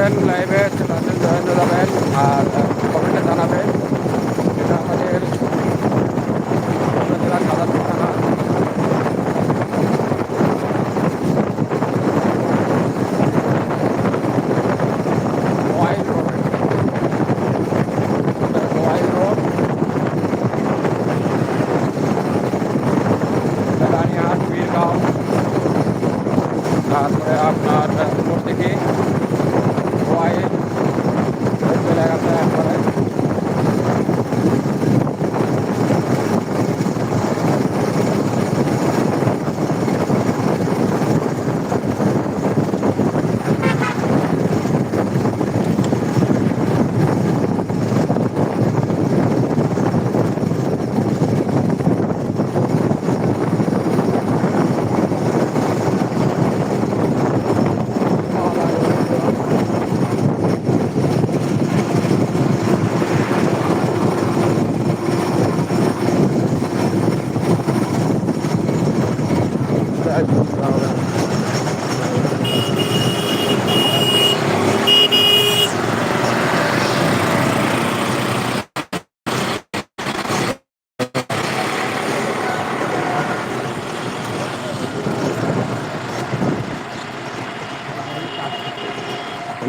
লাইভে চলে আছেন জয়েন হয়ে যাবেন আর কমেন্টে জানাবেন এটা আমাদের জেলার সাধারণ থানা mobile road mobile road Ranihat Birgaon তারপরে আপনার উপর থেকে মোবাইল চলে গেছে একবারে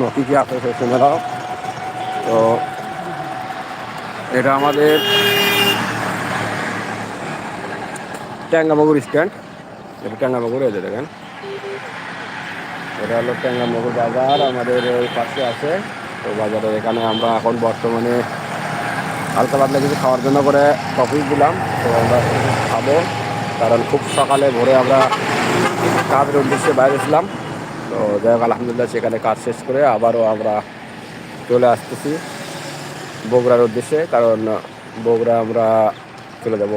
কোনো কী আছে সে শুনে তো এটা আমাদের ট্যাঙ্গামগুর স্ট্যান্ড। এটা ট্যাঙ্গামগুর যে দেখেন। এটা হলো ট্যাঙ্গামগুর বাজার, আমাদের ওই পাশে আছে। তো বাজারের এখানে আমরা এখন বর্তমানে হালকা পাতলা কিছু খাওয়ার জন্য করে টপিক দিলাম। তো আমরা খাব, কারণ খুব সকালে ভোরে আমরা কাজের উদ্দেশ্যে বাইরে ছিলাম। তো যাই হোক, আলহামদুলিল্লাহ সেখানে কাজ শেষ করে আবারও আমরা চলে আসতেছি বগুড়ার উদ্দেশ্যে, কারণ বগুড়া আমরা চলে যাব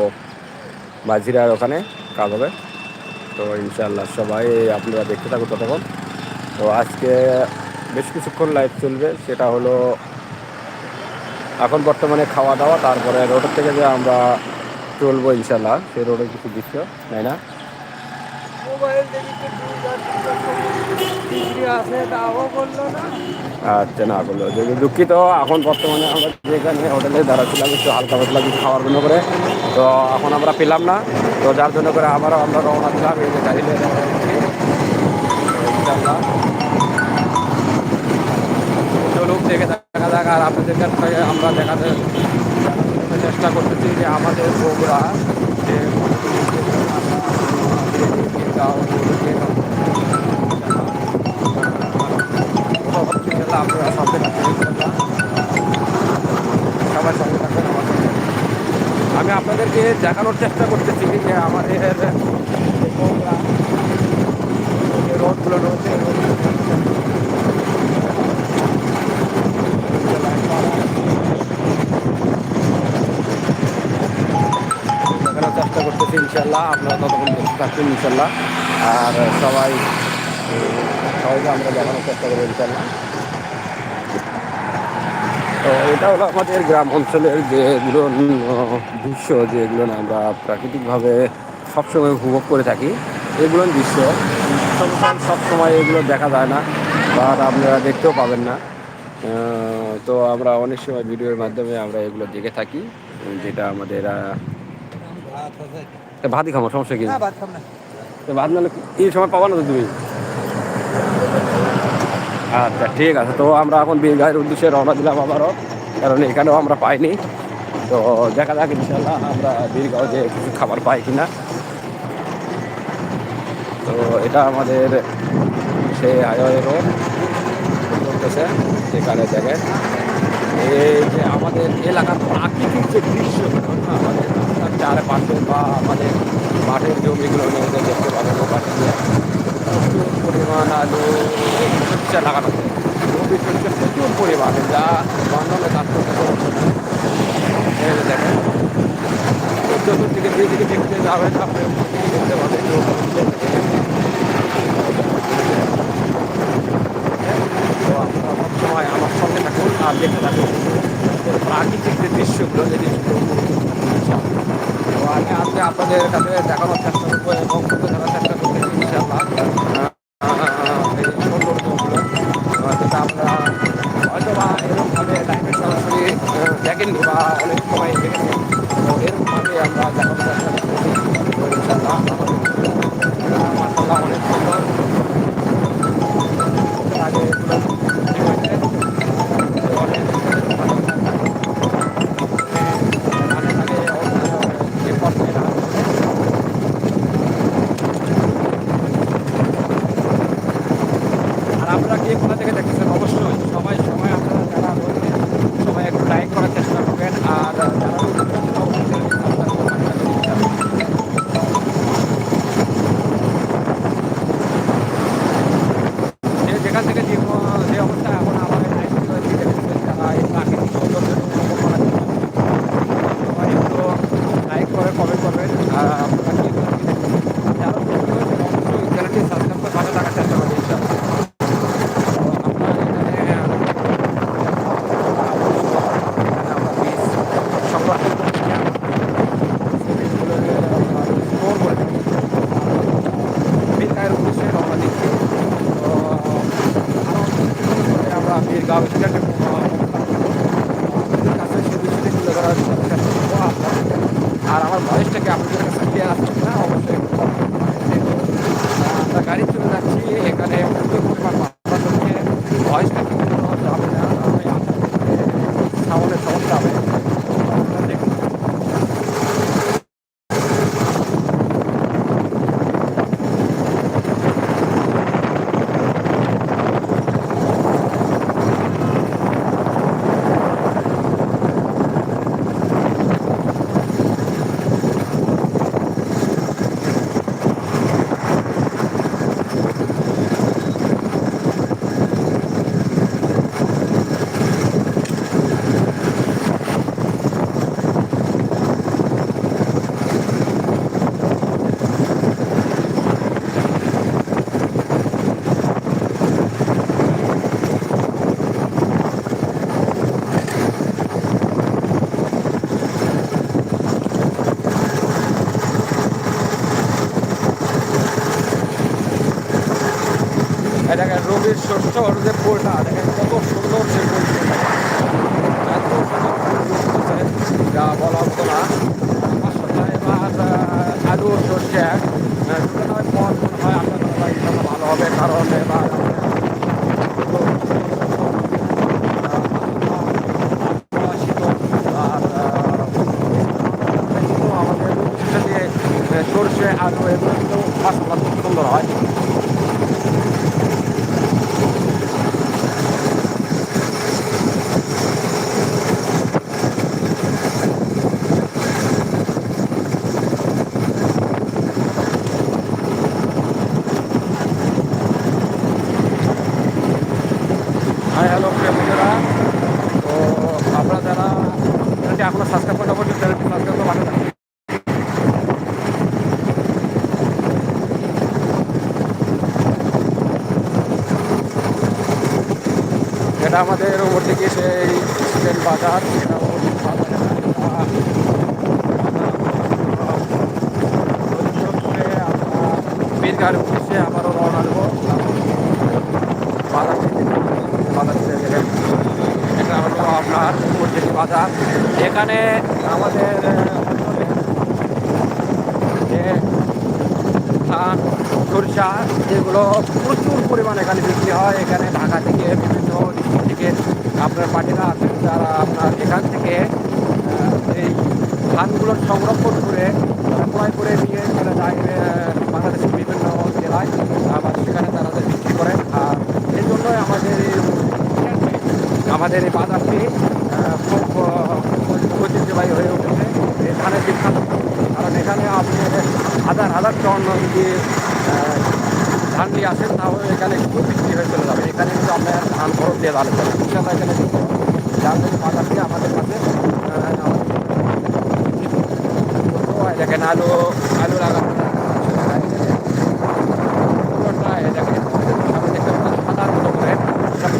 মাঝিরার ওখানে, কাজ হবে। তো ইনশাল্লাহ সবাই আপনারা দেখতে থাকুন ততক্ষণ। তো আজকে বেশ কিছুক্ষণ লাইভ চলবে, সেটা হলো এখন বর্তমানে খাওয়া দাওয়া, তারপরে রোডের থেকে যে আমরা চলবো ইনশাল্লাহ সেই রোডের কিছু দৃশ্য, তাই না? আচ্ছা না যদি দুঃখিত, এখন বর্তমানে আমরা যেখানে হোটেলে দাঁড়াচ্ছিলাম, একটু হালকা পাতলা কিছু খাওয়ার জন্য করে, তো এখন আমরা পেলাম না। তো যার জন্য করে আবারও আমরা রওনা দিলাম, এই যে গাড়ি চলুক দেখে দেখা যাক, আর আপনাদের আমরা দেখাতে চেষ্টা করতেছি যে আমাদের বগুড়া যে গাঁও ইনশাল্লাহ আমার। আমি আপনাদেরকে দেখানোর চেষ্টা করতেছি যে আমাদের যে বগুড়া, যে রোডগুলো রয়েছে চেষ্টা করতেছি ইনশাল্লাহ আপনারা থাকবেন ইনশাল্লাহ। আর সবাই সবাইকে আমরা দেখানোর চেষ্টা করব, ইনশাল্লাহ। তো এটা হলো আমাদের গ্রাম অঞ্চলের যেগুলো দৃশ্য যেগুলো আমরা প্রাকৃতিকভাবে সবসময় উপভোগ করে থাকি, এগুলো দৃশ্য। সবসময় সবসময় এগুলো দেখা যায় না বা আপনারা দেখতেও পাবেন না। তো আমরা অনেক সময় ভিডিওর মাধ্যমে আমরা এগুলো দেখে থাকি, যেটা আমাদের ভাতই খাব সমস্যা কি? ভাত না। ভাত নাহলে এই সময় পাবো না তো তুমি? আচ্ছা ঠিক আছে। তো আমরা এখন বীরগাঁয়ের উদ্দেশ্যে রওনা দিলাম আবারও কারণ এখানেও আমরা পাইনি। তো দেখা যাক ইনশাল্লাহ আমরা বীরগাঁও যে কিছু খাবার পাই কিনা। তো এটা আমাদের সেই হাইওয়ে রোড সেখানে দেখেন। এই যে আমাদের এলাকার প্রাকৃতিক যে দৃশ্য আমাদের রাস্তার চারপাশে বা আমাদের মাঠের জমিগুলো নিয়ে দেখতে পাবেন ও পাশে দিয়ে প্রচুর পরিমাণ আলু শস্য লাগানো আছে রবি শস্য প্রচুর পরিমাণে, যা এই যে দেখেন চতুর্দিকে দুই দিকে দেখতে যাবেন, আপনি দেখতে পাবেন সবসময় আমার সঙ্গে থাকুন আর দেখতে থাকুন প্রাকৃতিক যে দৃশ্যগুলো যে দৃশ্যগুলো আমি আজকে আপনাদের কাছে দেখানোর চেষ্টা করব এবং দেখানোর চেষ্টা করতেছি ইনশাল্লাহ যেটা আপনারা হয়তো বা এরকমভাবে লাইফে সরাসরি দেখেননি বা অনেক সময় শস্যর যে দেখেন কত সুন্দর সে ফুলটা এত সুন্দর ফুল ফুটতেছে যা বলার মতো না মাসাল্লাহ এবার আহ, আলু সর্ষে আহ, দুটো নয় পর মনে হয় আপনার ভালো ইনশাল্লাহ ভালো হবে কারণ এবার আর কিন্তু আমাদের রবি শস্য দিয়ে আহ, সর্ষে আলু এগুলো কিন্তু মাসাল্লাহ খুব সুন্দর হয় হাই হ্যালো প্রিয় বন্ধুরা তো আপনারা যারা চ্যানেলটি এখনও সাবস্ক্রাইব করে অবশ্যই চ্যানেলটি সাবস্ক্রাইব করে পাঠাতে এটা আমাদের ওপর থেকে সেই স্টেট বাজার, এটা উদ্দেশ্যে আবারও রওনা দেবো। বাজার থেকে থেকে এটা হলো আপনার উপজেলি বাজার। এখানে আমাদের যে ধান সরিষা যেগুলো প্রচুর পরিমাণে এখানে বিক্রি হয়। এখানে ঢাকা থেকে বিভিন্ন থেকে আপনার পার্টিরা আছেন যারা আপনার এখান থেকে এই ধানগুলো সংরক্ষণ করে ক্রয় করে নিয়ে চলে যায় বাংলাদেশের বিভিন্ন জেলায়। আবার সেখানে তারা বিক্রি করেন আর এই জন্যই আমাদের আমাদের এই বাজারটি খুব ঐতিহ্যবাহী হয়ে উঠেছে। ধানের বিখ্যাত। কারণ এখানে আপনি হাজার হাজার টন আহ, ধান নিয়ে আসেন, তাহলে এখানে কিন্তু বিক্রি হয়ে চলে যাবে। এখানে কিন্তু আপনার ধান খরচ দিয়ে ভালো চলে ইনশাল্লাহ এখানে কিন্তু জানবেন বাজারটি আমাদের কাছে দেখেন আলু আলু লাগানো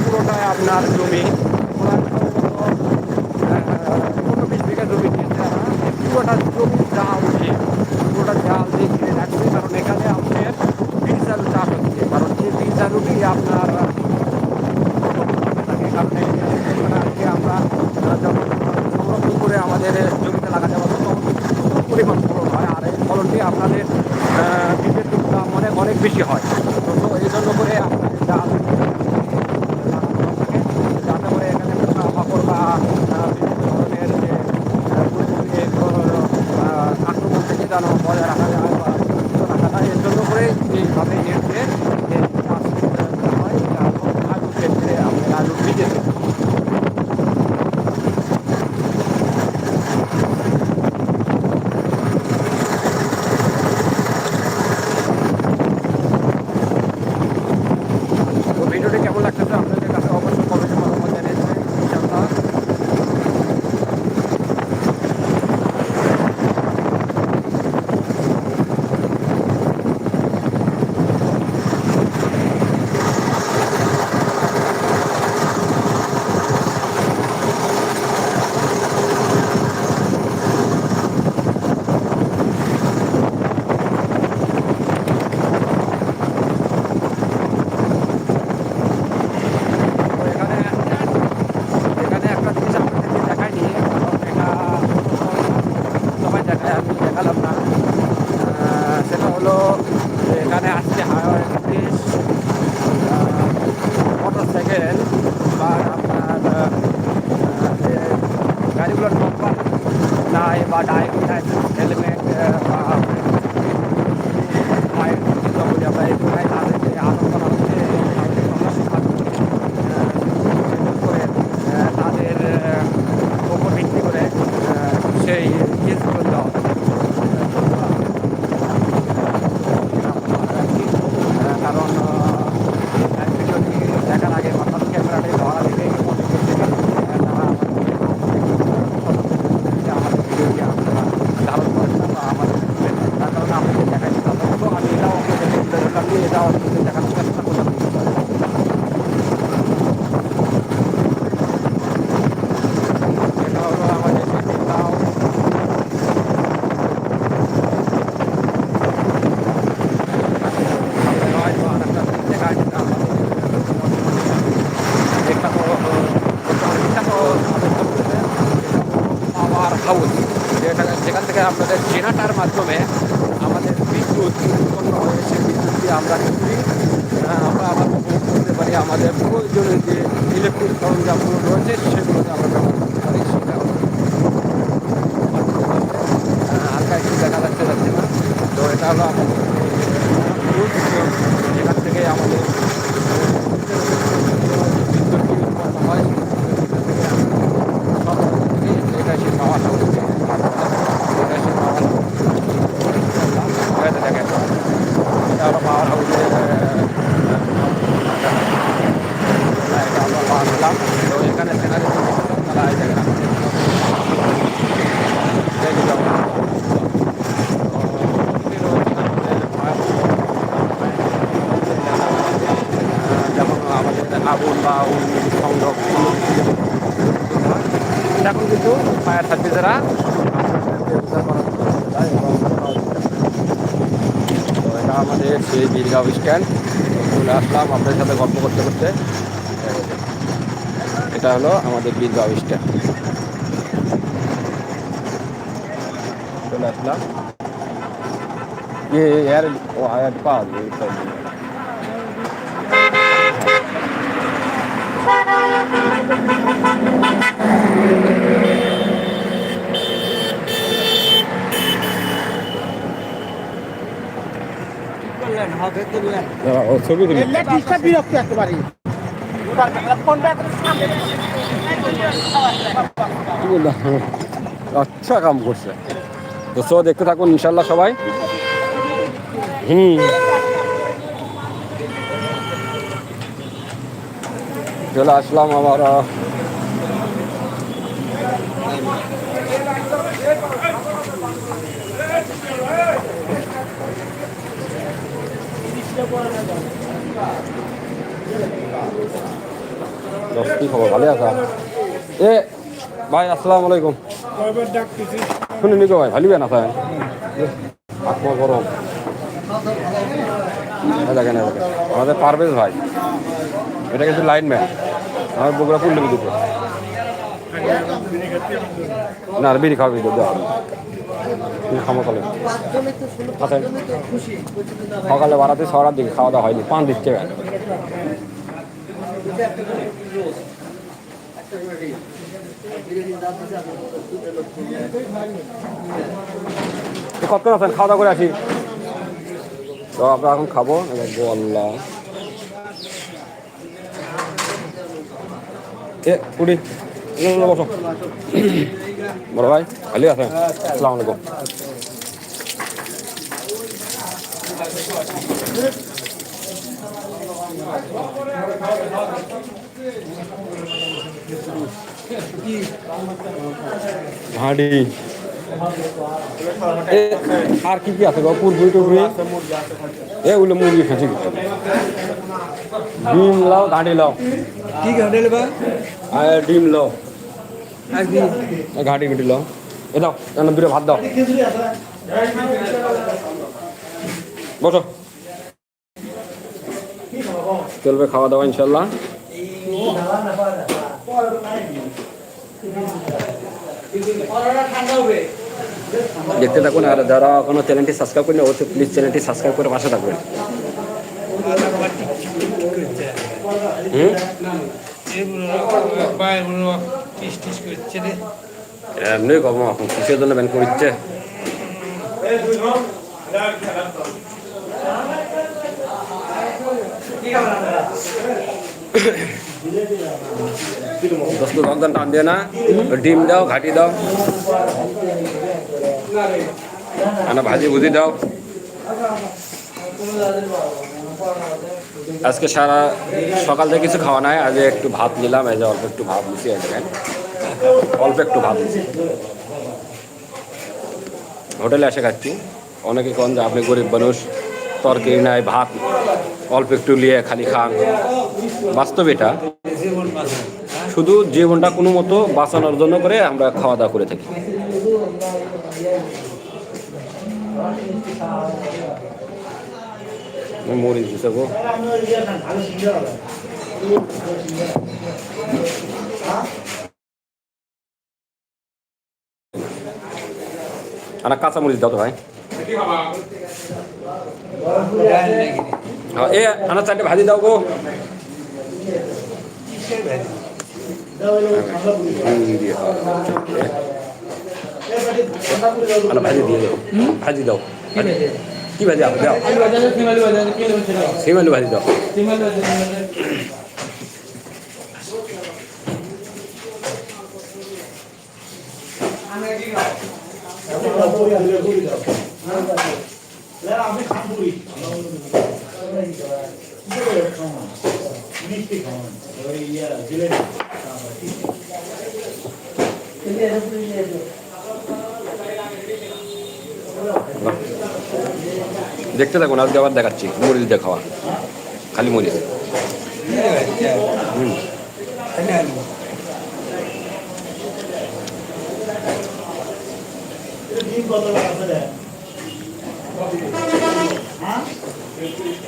পুরোটাই আপনার জমি। পনেরো বিশ বিঘা জমি নিয়েছে। পুরোটা জমি জাল দিয়ে পুরোটা দিয়ে ঘিরে রাখছে কারণ এখানে আপনার বীজ আলু চাষ হচ্ছে কারণ যে বীজ আলুটি আপনার থাকে কারণ এই মানে আজকে আমরা আহ, যখন সংরক্ষণ করে আমাদের জমিতে লাগাতে পারব তখন প্রচুর পরিমাণ ফলন হয় আর এই ফলনটি আপনাদের আহ, বীজের দাম অনেক অনেক বেশি হয়? ধরলাম আমাদের সেই বীরগাঁও স্ট্যান্ড চলে আসলাম আপনাদের সাথে গল্প করতে করতে এটা হলো আমাদের বীরগাঁও স্ট্যান্ড চলে আসলাম ये यार वो आया पास ছবি তুলি। বিরক্ত একেবারে আচ্ছা কাম করছে। তো সো দেখতে থাকুন ইনশাল্লাহ সবাই। হুম। চলে আসলাম আবার দশ কি খবর, ভালো আছা? এ, ভাই, আসসালামু আলাইকুম। শুনি ভাই ভালি না তাই আত্মা গরম। দেখেন আমাদের পারভেজ ভাই। এটা কিন্তু লাইন ম্যান। আমার বগুড়া পুল লেগে দিতে না, আর বিড়ি খাওয়া বিড়ি দেওয়া আচ্ছা সকালে বাড়াতে ছড়ার দিকে খাওয়া দাওয়া হয়নি, পান দিচ্ছে তো কত আছেন খাওয়া দাওয়া করে আসি? তো আমরা এখন খাব গোল্লা এ, কুড়ি বসো। বড় ভাই ভালো আছেন? আসসালামু আলাইকুম। হাঁড়ি। আর কি কি আছে গো পুরপুরি টুরপুরি এ ওগুলো মুরগি খাঁচি ডিম লাও গাঁডি লাও। কি গাড়ি বা আর ডিম লাও। ঘাটি ঘুটি লাও। এ দাও দূরে ভাত দাও। বসো। চলবে খাওয়া দাওয়া ইনশাল্লাহ দেখতে থাকুন, আর যারা এখনও চ্যানেলটি সাবস্ক্রাইব করেন অবশ্যই প্লিজ চ্যানেলটি সাবস্ক্রাইব করে পাশে থাকবেন। এমনি কম, এখন কিসের জন্য ব্যান করছে? দোস্ত রমজান টান দিয়ে না ডিম দাও ঘাটি দাও আনা ভাজি ভুজি দাও আজকে সারা সকাল থেকে কিছু খাওয়া নাই আজ একটু ভাত নিলাম, এই যে অল্প একটু ভাত নিছি দেখেন। অল্প একটু ভাত নিছি। হোটেলে এসে খাচ্ছি। অনেকে কন যে আপনি গরিব মানুষ, তরকারি নাই, ভাত অল্প একটু নিয়ে খালি খান। বাস্তব এটা। শুধু জীবনটা কোনো মতো বাঁচানোর জন্য করে আমরা খাওয়া দাওয়া করে থাকি। মরিচ দাও তো ভাই। এ আনা চারটে ভাজি দাও গো ভাজি দিয়ে দাও ভাজি দাও কি ভাজি আপনি দাও সিমালু ভাজি দাও দেখতে থাকুন আজকে আবার দেখাচ্ছি মরিচ দিয়ে খাওয়া খালি মরিচ হুম Aynen. খালি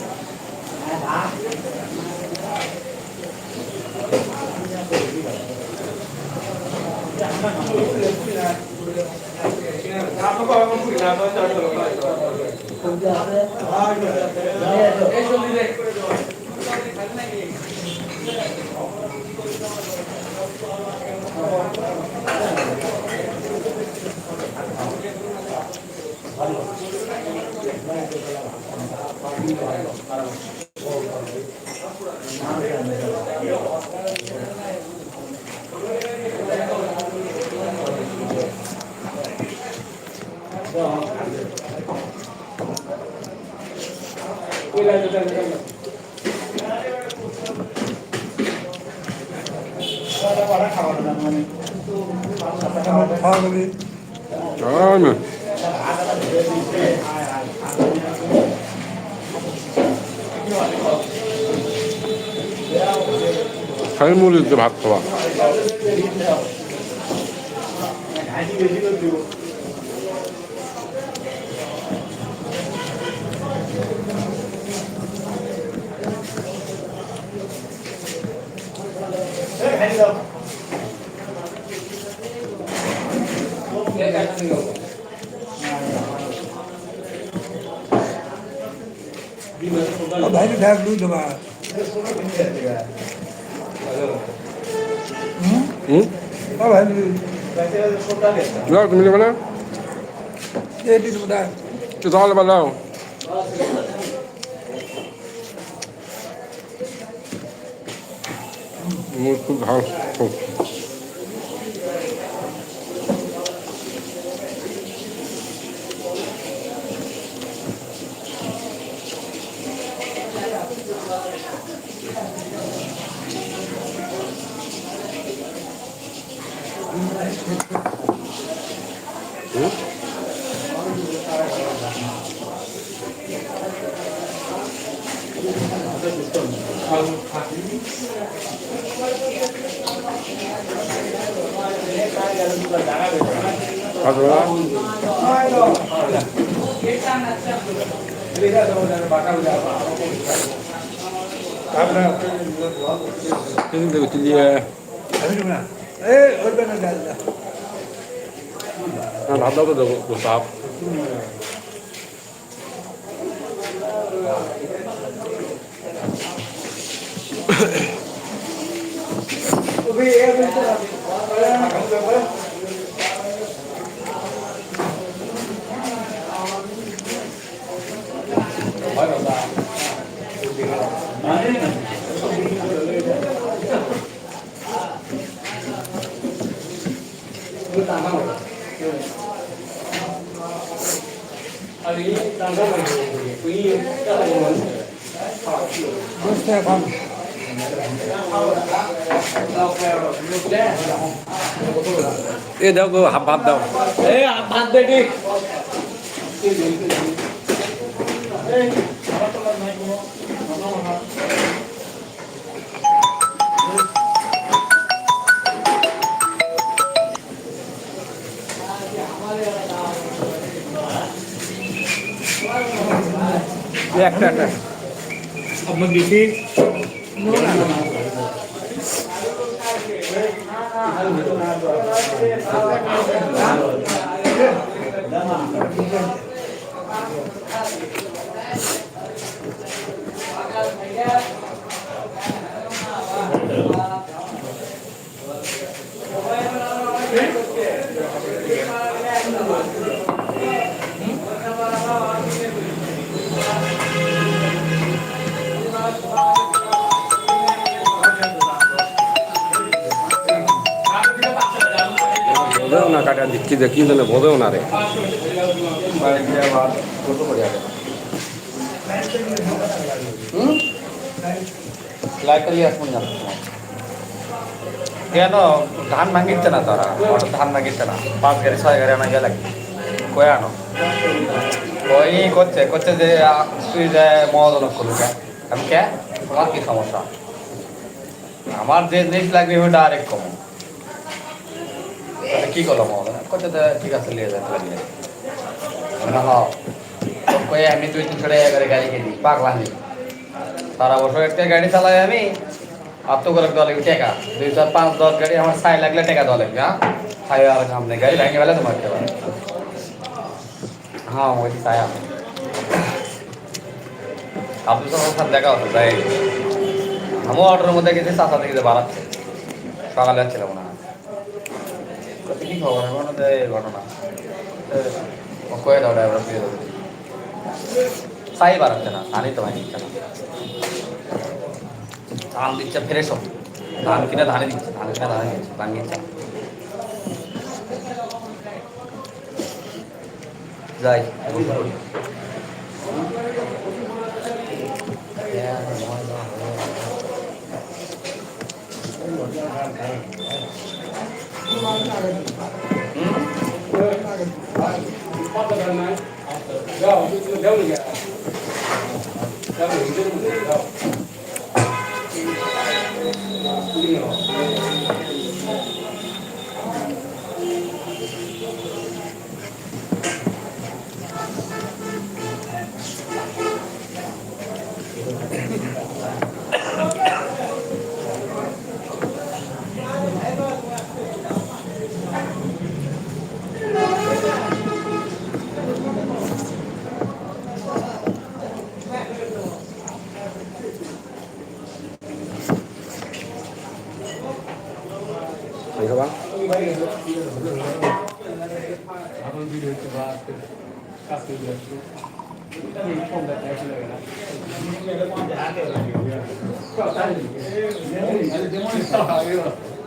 মরিচ 아멘. 갈무리도 바꿔봐. अब भाई भी बैग लूट दबा अब भाई तुमने बना ये भी तो बता तो दाल बनाओ मुझको घास ನಾನು ಹದಿನೈದು ಗೊತ್ತಾ Obrigado, ये देखो हाथ भात दो ए हाथ भात दे दी একটা একটা বোঝেও না কাটা দিচ্ছি কি জন্য বোঝেও না রে। লাইটারি আসুন না কেন ধান ভাঙিচ্ছে না তারা? ওটা ধান ভাঙিচ্ছে না। পাঁচ গাড়ি ছয় গাড়ি আনা গেলে কয়ে আনো। ওই করছে করছে যে, তুই যে মহাজনক করবি কে? আমি কে? তোমার কি সমস্যা? আমার যে জিনিস লাগবে ওটা আরেক কম কি করল মহাজন করছে যে ঠিক আছে নিয়ে যাতে লাগিয়ে না কয়ে আমি দুই তিনশো টাকা করে গাড়ি কিনি পাগলা নেই সারা বছর একটা গাড়ি চালাই আমি, আর তো করে লাগবে টাকা দুই চার পাঁচ দশ গাড়ি, আমার ছাই লাগলে টাকা লাগবে হ্যাঁ ছাই আর কাম নেই গাড়ি ভেঙে ফেলে তোমার কেবা হ্যাঁ ওই ছায়া আব্দুল সালাম দেখা হতো তাই আমি অর্ডারের মধ্যে গেছি চাষা থেকে বাড়াচ্ছে। সকালে যাচ্ছিলাম না। কি খবর এখন যে এই ঘটনা কয়ে দাও ড্রাইভার ফিরে দেবো ছাই বাড়াচ্ছে না ধানই তো ভাঙিচ্ছে না ধান দিচ্ছে ফ্রেশ হবে ধান কিনে ধানে দিচ্ছে ধান কিনে ধানে দিচ্ছে ভাঙিচ্ছে যাই এই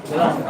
Gracias.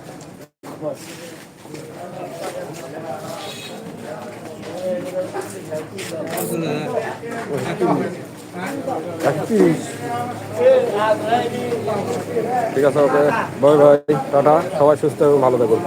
ঠিক আছে ওকে। Bye bye tata. সবাই সুস্থ ভালো থাকুন